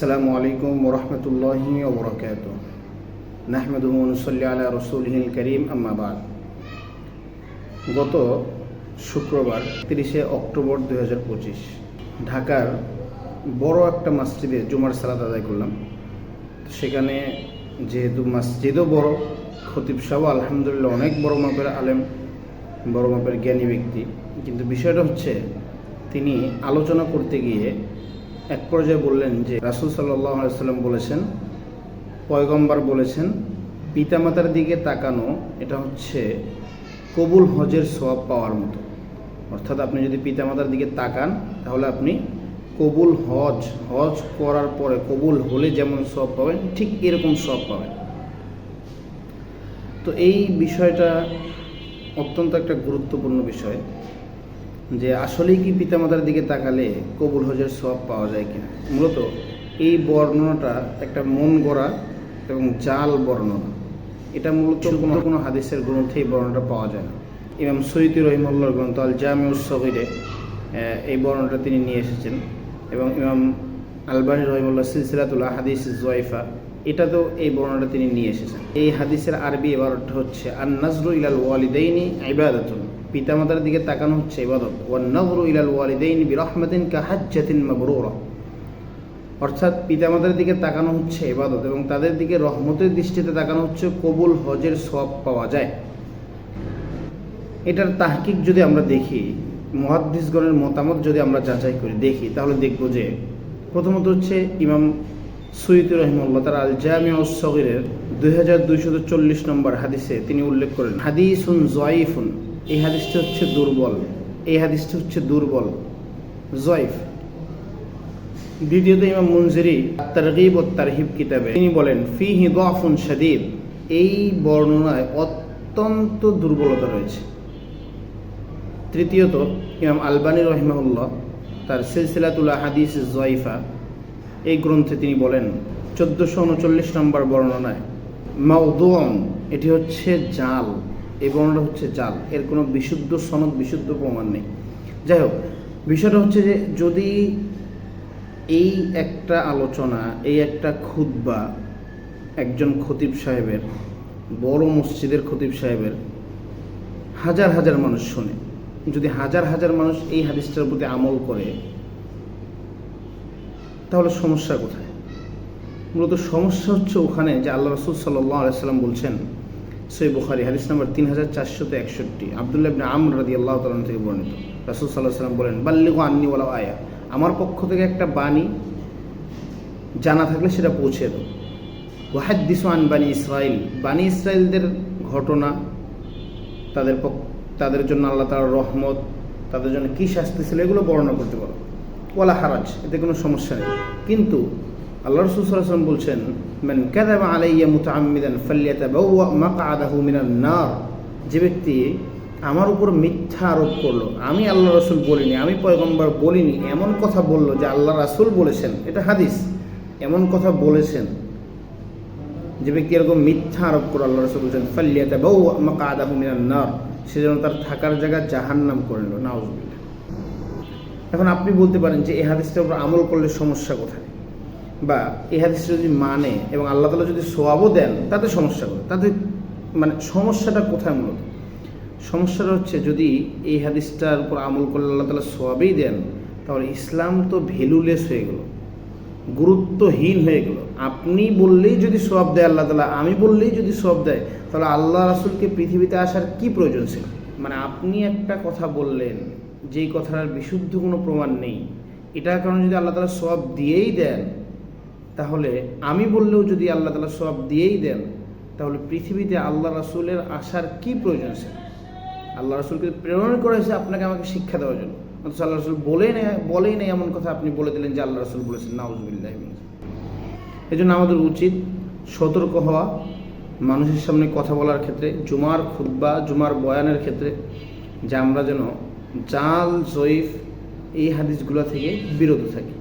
আসসালামু আলাইকুম ওরহমতুল্লাহি ওবরাকাত নাহমেদুল মুসল্লি আলা রসুলহিল করিম আম্মাবাদ গত শুক্রবার তিরিশে অক্টোবর দুই হাজার পঁচিশ, ঢাকার বড় একটা মসজিদে জুমার সালাদ আদায় করলাম। সেখানে যেহেতু মসজিদও বড়, খতিব সাহেব আলহামদুলিল্লাহ অনেক বড় মাপের আলেম, বড় মাপের জ্ঞানী ব্যক্তি। কিন্তু বিষয়টা হচ্ছে, তিনি আলোচনা করতে গিয়ে এক পর্যায়ে বললেন যে, রাসুল সাল্লাহ সাল্লাম বলেছেন, পয়গম্বর বলেছেন, পিতামাতার দিকে তাকানো, এটা হচ্ছে কবুল হজের সব পাওয়ার মতো। অর্থাৎ আপনি যদি পিতামাতার দিকে তাকান, তাহলে আপনি কবুল হজ হজ করার পরে কবুল হলে যেমন সব পাবেন, ঠিক এরকম সব পাবেন। তো এই বিষয়টা অত্যন্ত একটা গুরুত্বপূর্ণ বিষয়। যে আসলেই কি পিতামাতার দিকে তাকালে কবুল হজের সব পাওয়া যায় কিনা? মূলত এই বর্ণনাটা একটা মন গড়া এবং জাল বর্ণনা। এটা মূলত কোনো কোনো হাদিসের গ্রন্থে এই বর্ণনাটা পাওয়া যায় না। ইমাম সৈয়দি রহিমুল্লাহর গ্রন্থ আল জামিউস সহিরে এই বর্ণনাটা তিনি নিয়ে এসেছেন। এবং ইমাম আলবানী রহিমুল্লাহ সিলসিলাতুল্লাহ হাদিস জয়ফা এটাতেও এই বর্ণনাটা তিনি নিয়ে এসেছেন। এই হাদিসের আরবি এবারটা হচ্ছে আর নাজরু ইলাল ওয়ালিদাইনি ইবাদাতুন। পিতামাতার দিকে তাকানো হচ্ছে ইবাদত। ওয়ান নজরু ইলাল ওয়ালিদাইনি বিরহমাতিন কাহাজ্জাতিন মাবরুরা। অর্থাৎ পিতামাতার দিকে তাকানো হচ্ছে ইবাদত এবং তাদের দিকে রহমতের দৃষ্টিতে তাকানো হচ্ছে কবুল হজের সব পাওয়া যায়। এটার তাহকিক যদি আমরা দেখি, মহাদ্দিসগণের মতামত যদি আমরা যাচাই করি দেখি, তাহলে দেখব যে প্রথমত হচ্ছে ইমাম সৈয়দ রহিমুল্লাহ তার আল জামিয়া সগিরের দুই হাজার দুইশত চল্লিশ নম্বর হাদিসে তিনি উল্লেখ করেন, হাদিসুন জয়ফুন এই হাদিসটি হচ্ছে দুর্বল। এই হাদিসটি হচ্ছে দুর্বল। জয়ফ। দ্বিতীয়ত ইমাম মুনজিরি তারগিব ও তারহিব কিতাবে তিনি বলেন, ফিহি দফুন শাদিদ। এই বর্ণনায় অত্যন্ত দুর্বলতা রয়েছে। তৃতীয়ত, ইমাম আলবানী রহিমাউল্লাহ তার সিলসিলাতুল্লাহ হাদিস জয়ফা এই গ্রন্থে তিনি বলেন, চোদ্দোশো উনচল্লিশ নম্বর বর্ণনায় মাউদুয়ন এটি হচ্ছে জাল। এই বর্ণনা হচ্ছে জাল। এর কোনো বিশুদ্ধ সনদ, বিশুদ্ধ প্রমাণ নেই। যাই হোক, বিষয়টা হচ্ছে যে যদি এই একটা আলোচনা, এই একটা খুদ্া একজন খতিব সাহেবের, বড় মসজিদের খতিব সাহেবের হাজার হাজার মানুষ শোনে, যদি হাজার হাজার মানুষ এই হাদিসটার প্রতি আমল করে, তাহলে সমস্যা কোথায়? মূলত সমস্যা হচ্ছে ওখানে যে আল্লাহ রসুল সাল্লাহ আলাইসাল্লাম বলছেন সই বুখারি, হাদিস নাম্বার তিন হাজার চারশোতে একষট্টি। আবদুল্লাহ ইবনে আমর রাদি আল্লাহ তালন থেকে বর্ণিত। রাসুল সাল্লাহ সাল্লাম বলেন, বাল্লিগ আন্নি ওলা আয়া। আমার পক্ষ থেকে একটা বাণী জানা থাকলে সেটা পৌঁছে দেবো ওয়াহাদ্দিস আন বানি ইসরায়েল বানি ইসরায়েলদের ঘটনা, তাদের তাদের জন্য আল্লাহ তালার রহমত, তাদের জন্য কী শাস্তি ছিল, এগুলো বর্ণনা করতে পারো। ওয়ালা হারাজ, এতে কোনো সমস্যা নেই। কিন্তু আল্লাহ রসুল সাল্লাম বলছেন, মান আলাইয়া মুতাআম্মিদান ফাল্যাতাবাওয়া মাকআদাহু মিনান নার। যে ব্যক্তি আমার উপর মিথ্যা আরোপ করল, আমি আল্লাহ রসুল বলিনি, আমি পয়গম্বর বলিনি, এমন কথা বলল যে আল্লাহ রাসুল বলেছেন। এটা হাদিস। এমন কথা বলেছেন যে ব্যক্তি এরকম মিথ্যা আরোপ করে আল্লাহ রসুল বলছেন ফাল্লিয়াতে বউ আমাকে আদাহু মিনান নার। সে যেন তার থাকার জায়গা জাহান্নাম করে নিল নাউজবিল্লা এখন আপনি বলতে পারেন যে এই হাদিসটার উপর আমল করলে সমস্যা কোথায়? বা এই হাদিসটা যদি মানে এবং আল্লাহ তালা যদি সোয়াবও দেন, তাতে সমস্যা করে তাতে মানে সমস্যাটা কোথায় মূলত? সমস্যাটা হচ্ছে যদি এই হাদিসটার উপর আমল করলে আল্লাহ তালা সোয়াবেই দেন, তাহলে ইসলাম তো ভ্যালুলেস হয়ে গেল, গুরুত্বহীন হয়ে গেল। আপনি বললেই যদি সব দেয় আল্লাহ তালা আমি বললেই যদি সব দেয়, তাহলে আল্লাহ রাসুলকে পৃথিবীতে আসার কি প্রয়োজন ছিল? মানে আপনি একটা কথা বললেন, যেই কথার বিশুদ্ধ কোনো প্রমাণ নেই, এটার কারণে যদি আল্লাহ তালা সব দিয়েই দেন তাহলে আমি বললেও যদি আল্লাহ তালা সব দিয়েই দেন, তাহলে পৃথিবীতে আল্লাহ রাসুলের আসার কি প্রয়োজন আছে? আল্লাহ রাসুলকে প্রেরণ করেছে আপনাকে আমাকে শিক্ষা দেওয়ার জন্য। অথচ আল্লাহ রসুল বলেই নেই বলেই নেই এমন কথা আপনি বলে দিলেন যে আল্লাহ রসুল বলেছেন, নাউজবিল্লাহ এই জন্য আমাদের উচিত সতর্ক হওয়া, মানুষের সামনে কথা বলার ক্ষেত্রে, জুমার খুদ্া জুমার বয়ানের ক্ষেত্রে, যে আমরা যেন জাল, জয়ীফ এই হাদিসগুলো থেকে বিরত থাকি।